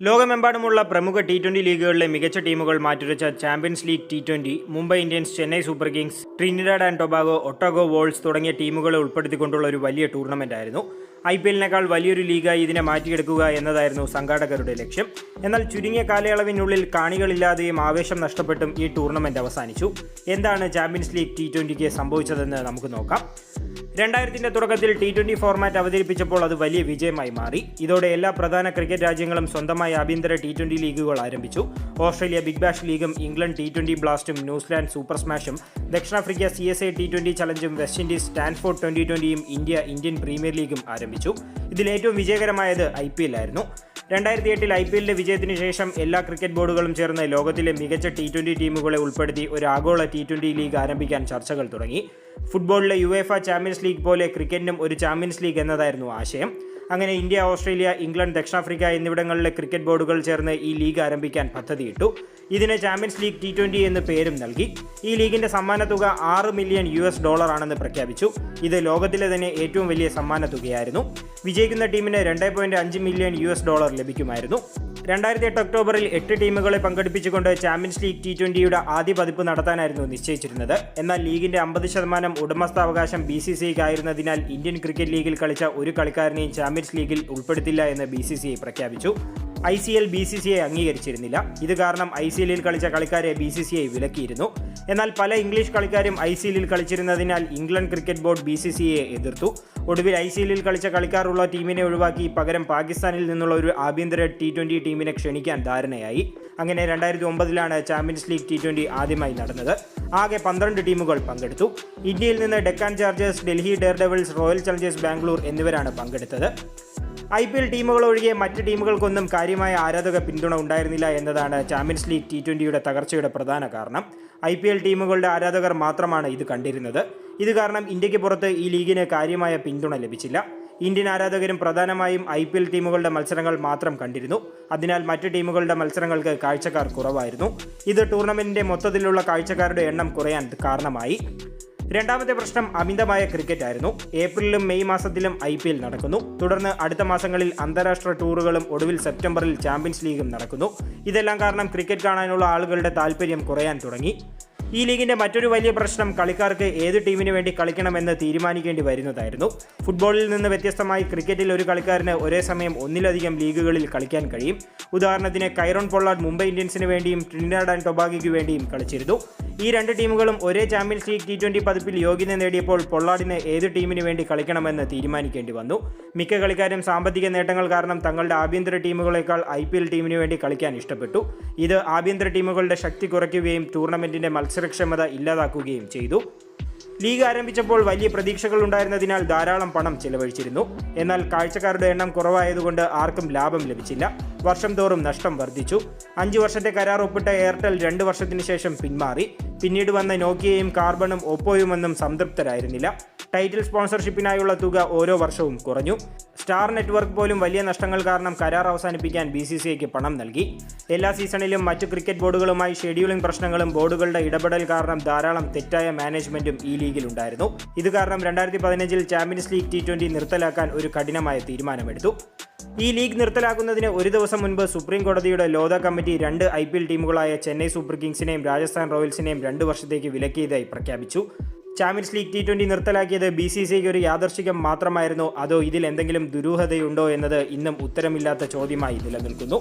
ലോകമെമ്പാടുമുള്ള പ്രമുഖ T twenty ലീഗുകളിലെ മികച്ച ടീമുകൾ മാറ്റുരച്ച Champions League T twenty Mumbai Indians Chennai Super Kings Trinidad and Tobago Otago Volts തുടങ്ങിയ ടീമുകളെ ഉൾപ്പെടുത്തിക്കൊണ്ടുള്ള ഒരു വലിയ ടൂർണമെന്റ് ആയിരുന്നു. ഐ പി എല്ലിനേക്കാൾ വലിയൊരു ലീഗായി ഇതിനെ മാറ്റിയെടുക്കുക എന്നതായിരുന്നു സംഘാടകരുടെ ലക്ഷ്യം. എന്നാൽ ചുരുങ്ങിയ കാലയളവിനുള്ളിൽ കാണികളില്ലാതെയും ആവേശം നഷ്ടപ്പെട്ടും ഈ ടൂർണമെന്റ് അവസാനിച്ചു. എന്താണ് ചാമ്പ്യൻസ് ലീഗ് ടി ട്വന്റിക്ക് സംഭവിച്ചതെന്ന് നമുക്ക് നോക്കാം. രണ്ടായിരത്തിന്റെ തുടക്കത്തിൽ ടി ട്വന്റി ഫോർമാറ്റ് അവതരിപ്പിച്ചപ്പോൾ അത് വലിയ വിജയമായി മാറി. ഇതോടെ എല്ലാ പ്രധാന ക്രിക്കറ്റ് രാജ്യങ്ങളും സ്വന്തമായി ആഭ്യന്തര ടി ട്വന്റി ലീഗുകൾ ആരംഭിച്ചു. ഓസ്ട്രേലിയ ബിഗ് ബാഷ് ലീഗും ഇംഗ്ലണ്ട് ടി ട്വന്റി ബ്ലാസ്റ്റും ന്യൂസിലാൻഡ് സൂപ്പർ സ്മാഷും ദക്ഷിണാഫ്രിക്ക C S I T twenty ചലഞ്ചും West Indies Stanford twenty ട്വന്റിയും ഇന്ത്യ ഇന്ത്യൻ പ്രീമിയർ ലീഗും ആരംഭിച്ചു. ഇതിൽ ഏറ്റവും വിജയകരമായത് ഐ പി രണ്ടായിരത്തി എട്ടിൽ ഐ പി എല്ലിന്റെ വിജയത്തിന് ശേഷം എല്ലാ ക്രിക്കറ്റ് ബോർഡുകളും ചേർന്ന് ലോകത്തിലെ മികച്ച ടി ട്വന്റി ടീമുകളെ ഉൾപ്പെടുത്തി ഒരു ആഗോള ടി ട്വന്റി ലീഗ് ആരംഭിക്കാൻ ചർച്ചകൾ തുടങ്ങി. ഫുട്ബോളിലെ യുവേഫ ചാമ്പ്യൻസ് ലീഗ് പോലെ ക്രിക്കറ്റിനും ഒരു ചാമ്പ്യൻസ് ലീഗ് എന്നതായിരുന്നു ആശയം. അങ്ങനെ ഇന്ത്യ ഓസ്ട്രേലിയ ഇംഗ്ലണ്ട് ദക്ഷിണാഫ്രിക്ക എന്നിവിടങ്ങളിലെ ക്രിക്കറ്റ് ബോർഡുകൾ ചേർന്ന് ഈ ലീഗ് ആരംഭിക്കാൻ പദ്ധതിയിട്ടു. ഇതിന് ചാമ്പ്യൻസ് ലീഗ് ടി ട്വന്റി എന്ന് പേരും നൽകി. ഈ ലീഗിന്റെ സമ്മാന തുക ആറ് മില്യൺ യു എസ് ഡോളർ ആണെന്ന് പ്രഖ്യാപിച്ചു. ഇത് ലോകത്തിലെ തന്നെ ഏറ്റവും വലിയ സമ്മാന തുകയായിരുന്നു വിജയിക്കുന്ന ടീമിന് രണ്ട് മില്യൺ യു ഡോളർ ലഭിക്കുമായിരുന്നു. രണ്ടായിരത്തി എട്ട് ഒക്ടോബറിൽ എട്ട് ടീമുകളെ പങ്കെടുപ്പിച്ചുകൊണ്ട് ചാമ്പ്യൻസ് ലീഗ് ടി ട്വന്റിയുടെ ആദ്യ പതിപ്പ് നടത്താനായിരുന്നു നിശ്ചയിച്ചിരുന്നത്. എന്നാൽ ലീഗിന്റെ അമ്പത് ശതമാനം ഉടമസ്ഥാവകാശം ബി സി സിക്ക് ആയിരുന്നതിനാൽ ഇന്ത്യൻ ക്രിക്കറ്റ് ലീഗിൽ കളിച്ച ഒരു കളിക്കാരനെയും ചാമ്പ്യൻസ് ലീഗിൽ ഉൾപ്പെടുത്തില്ല എന്ന് ബി സി സി പ്രഖ്യാപിച്ചു. I C L B C C I അംഗീകരിച്ചിരുന്നില്ല. ഇത് കാരണം ഐ സി എല്ലിൽ കളിച്ച കളിക്കാരെ ബി സി സി ഐ വിലക്കിയിരുന്നു. എന്നാൽ പല ഇംഗ്ലീഷ് കളിക്കാരും ഐ സി എല്ലിൽ കളിച്ചിരുന്നതിനാൽ England Cricket Board B C C ഐയെ എതിർത്തു. ഒടുവിൽ ഐ സി എല്ലിൽ കളിച്ച കളിക്കാരുള്ള ടീമിനെ ഒഴിവാക്കി പകരം പാകിസ്ഥാനിൽ നിന്നുള്ള ഒരു ആഭ്യന്തര ടി ട്വന്റി ടീമിനെ ക്ഷണിക്കാൻ ധാരണയായി. അങ്ങനെ രണ്ടായിരത്തി ഒമ്പതിലാണ് ചാമ്പ്യൻസ് ലീഗ് ടി ട്വന്റി ആദ്യമായി നടന്നത്. ആകെ പന്ത്രണ്ട് ടീമുകൾ പങ്കെടുത്തു. ഇന്ത്യയിൽ നിന്ന് Deccan Chargers Delhi Daredevils Royal Challengers Bangalore എന്നിവരാണ് പങ്കെടുത്തത്. ഐ പി എൽ ടീമുകൾ ഒഴികെ മറ്റ് ടീമുകൾക്കൊന്നും കാര്യമായ ആരാധക പിന്തുണ ഉണ്ടായിരുന്നില്ല എന്നതാണ് ചാമ്പ്യൻസ് ലീഗ് ടി ട്വന്റിയുടെ തകർച്ചയുടെ പ്രധാന കാരണം. ഐ പി എൽ ടീമുകളുടെ ആരാധകർ മാത്രമാണ് ഇത് കണ്ടിരുന്നത്. ഇത് കാരണം ഇന്ത്യയ്ക്ക് പുറത്ത് ഈ ലീഗിന് കാര്യമായ പിന്തുണ ലഭിച്ചില്ല. ഇന്ത്യൻ ആരാധകരും പ്രധാനമായും ഐ പി എൽ ടീമുകളുടെ മത്സരങ്ങൾ മാത്രം കണ്ടിരുന്നു. അതിനാൽ മറ്റ് ടീമുകളുടെ മത്സരങ്ങൾക്ക് കാഴ്ചക്കാർ കുറവായിരുന്നു. ഇത് ടൂർണമെന്റിന്റെ മൊത്തത്തിലുള്ള കാഴ്ചക്കാരുടെ എണ്ണം കുറയാൻ കാരണമായി. രണ്ടാമത്തെ പ്രശ്നം അമിതമായ ക്രിക്കറ്റ് ആയിരുന്നു. ഏപ്രിലും മെയ് മാസത്തിലും ഐ പി എൽ നടക്കുന്നു. തുടർന്ന് അടുത്ത മാസങ്ങളിൽ അന്താരാഷ്ട്ര ടൂറുകളും ഒടുവിൽ സെപ്റ്റംബറിൽ ചാമ്പ്യൻസ് ലീഗും നടക്കുന്നു. ഇതെല്ലാം കാരണം ക്രിക്കറ്റ് കാണാനുള്ള ആളുകളുടെ താല്പര്യം കുറയാൻ തുടങ്ങി. ഈ ലീഗിന്റെ മറ്റൊരു വലിയ പ്രശ്നം കളിക്കാർക്ക് ഏത് ടീമിന് വേണ്ടി കളിക്കണമെന്ന് തീരുമാനിക്കേണ്ടി വരുന്നതായിരുന്നു. ഫുട്ബോളിൽ നിന്ന് വ്യത്യസ്തമായി ക്രിക്കറ്റിൽ ഒരു കളിക്കാരന് ഒരേ സമയം ഒന്നിലധികം ലീഗുകളിൽ കളിക്കാൻ കഴിയും. ഉദാഹരണത്തിന് കൈറോൺ പൊള്ളാഡ് മുംബൈ ഇന്ത്യൻസിന് വേണ്ടിയും ട്രിനിഡാഡ് ആൻഡ് ടൊബാഗോയ്ക്ക് വേണ്ടിയും കളിച്ചിരുന്നു. ഈ രണ്ട് ടീമുകളും ഒരേ ചാമ്പ്യൻസ് ലീഗ് ടി ട്വന്റി പതിപ്പിൽ യോഗ്യത നേടിയപ്പോൾ പൊള്ളാഡിന് ഏത് ടീമിന് വേണ്ടി കളിക്കണമെന്ന് തീരുമാനിക്കേണ്ടി വന്നു. മിക്ക കളിക്കാരും സാമ്പത്തിക നേട്ടങ്ങൾ കാരണം തങ്ങളുടെ ആഭ്യന്തര ടീമുകളെക്കാൾ ഐ പി എൽ ടീമിന് വേണ്ടി കളിക്കാൻ ഇഷ്ടപ്പെട്ടു. ഇത് ആഭ്യന്തര ടീമുകളുടെ ശക്തി കുറയ്ക്കുകയും ടൂർണമെന്റിന്റെ മത്സരക്ഷമത ഇല്ലാതാക്കുകയും ചെയ്തു. ലീഗ് ആരംഭിച്ചപ്പോൾ വലിയ പ്രതീക്ഷകൾ ഉണ്ടായിരുന്നതിനാൽ ധാരാളം പണം ചെലവഴിച്ചിരുന്നു. എന്നാൽ കാഴ്ചക്കാരുടെ എണ്ണം കുറവായതുകൊണ്ട് ആർക്കും ലാഭം ലഭിച്ചില്ല. വർഷം തോറും നഷ്ടം വർദ്ധിച്ചു. അഞ്ചു വർഷത്തെ കരാർ ഒപ്പിട്ട എയർടെൽ രണ്ട് വർഷത്തിന് ശേഷം പിന്മാറി. പിന്നീട് വന്ന നോക്കിയയും കാർബണും ഒപ്പോയുമൊന്നും സംതൃപ്തരായിരുന്നില്ല. ടൈറ്റിൽ സ്പോൺസർഷിപ്പിനായുള്ള തുക ഓരോ വർഷവും കുറഞ്ഞു. സ്റ്റാർ നെറ്റ്വർക്ക് പോലും വലിയ നഷ്ടങ്ങൾ കാരണം കരാർ അവസാനിപ്പിക്കാൻ ബി സി സി ഐക്ക് പണം നൽകി. എല്ലാ സീസണിലും മറ്റ് ക്രിക്കറ്റ് ബോർഡുകളുമായി ഷെഡ്യൂളിംഗ് പ്രശ്നങ്ങളും ബോർഡുകളുടെ ഇടപെടൽ കാരണം ധാരാളം തെറ്റായ മാനേജ്മെന്റും ഈ ലീഗിൽ ഉണ്ടായിരുന്നു. ഇത് കാരണം രണ്ടായിരത്തി പതിനഞ്ചിൽ ചാമ്പ്യൻസ് ലീഗ് ടി ട്വന്റി നിർത്തലാക്കാൻ ഒരു കഠിനമായ തീരുമാനമെടുത്തു. ഈ ലീഗ് നിർത്തലാക്കുന്നതിന് ഒരു ദിവസം മുൻപ് സുപ്രീം കോടതിയുടെ ലോധ കമ്മിറ്റി രണ്ട് ഐ പി എൽ ടീമുകളായ ചെന്നൈ സൂപ്പർ കിങ്സിനെയും രാജസ്ഥാൻ റോയൽസിനെയും രണ്ട് വർഷത്തേക്ക് വിലക്കിയതായി പ്രഖ്യാപിച്ചു. ചാമ്പ്യൻസ് ലീഗ് ടി ട്വന്റി നിർത്തലാക്കിയത് ബി സി സിക്ക് ഒരു യാദർശികം മാത്രമായിരുന്നു. അതോ ഇതിൽ എന്തെങ്കിലും ദുരൂഹതയുണ്ടോ എന്നത് ഇന്നും ഉത്തരമില്ലാത്ത ചോദ്യമായി നിലനിൽക്കുന്നു.